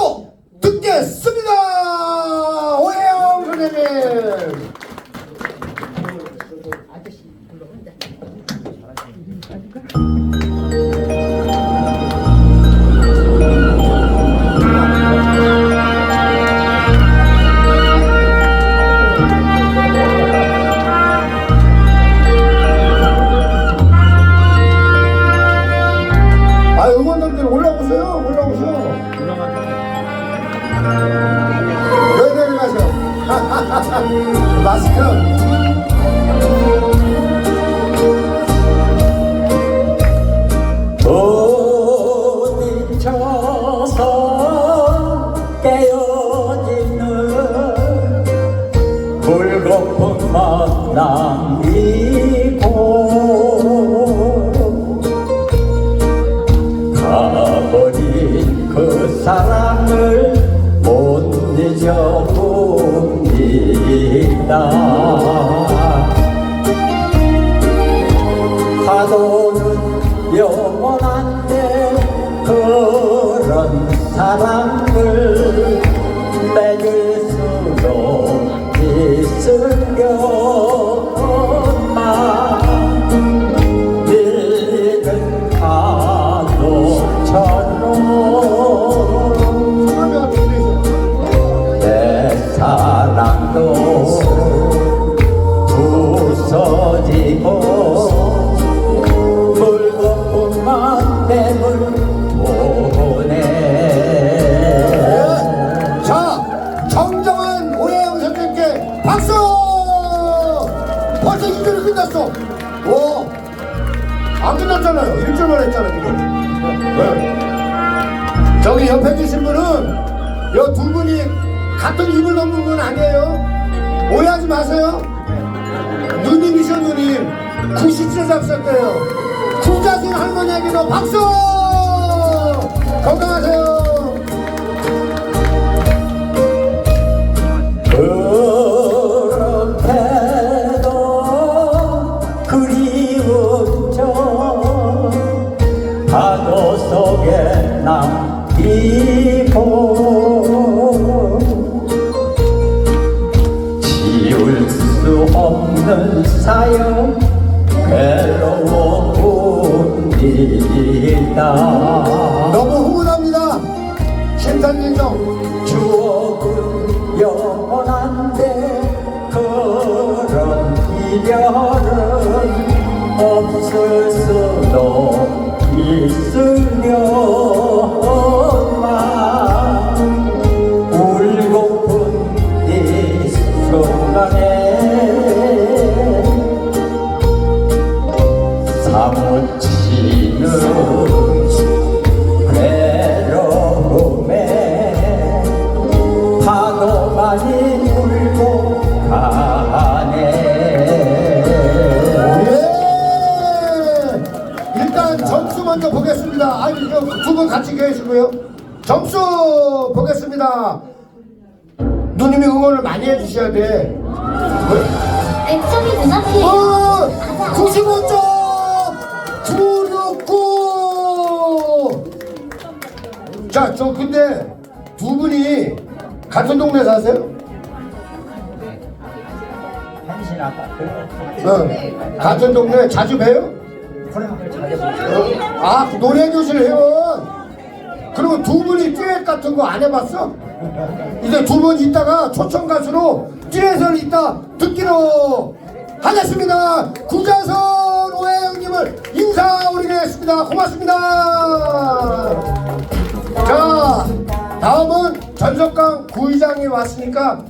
또 듣겠습니다. 오해영 선생님. 마스크. 부딪혀서 깨어지는 불고픈 만남이고 가버린 그 사랑을 못 잊어봅니다. 파도는 영원한데 그런 사랑 오 안 끝났잖아요. 1절만 했잖아 지금. 네. 저기 옆에 계신 분은 요 두 분이 같은 입을 넘는 건 아니에요. 오해하지 마세요. 누님이셔 누님. 90세 잡셨대요. 구자승 할머니에게도 박수! 건강하세요 파도 속에 남기고 지울 수 없는 사연 괴로움이다 너무 흥분합니다. 심산인정. 추억은 영원한데 그런 이별은 없을 수도 있으려 보겠습니다. 아니, 두 분 같이 계시고요. 점수 보겠습니다. 누님이 응원을 많이 해주셔야 돼. 액션이 눈앞이에요. 어, 95점! 969! 자, 저 근데 두 분이 같은 동네 사세요? 현신 아까 어, 같은 동네 자주 봬요? 어? 아 노래교실 회원 그리고 두 분이 듀엣 같은 거 안 해봤어? 이제 두 분 있다가 초청 가수로 듀엣을 이따 듣기로 하겠습니다 구자선 오해영님을 인사 올리겠습니다 고맙습니다 자 다음은 전석강 구의장이 왔으니까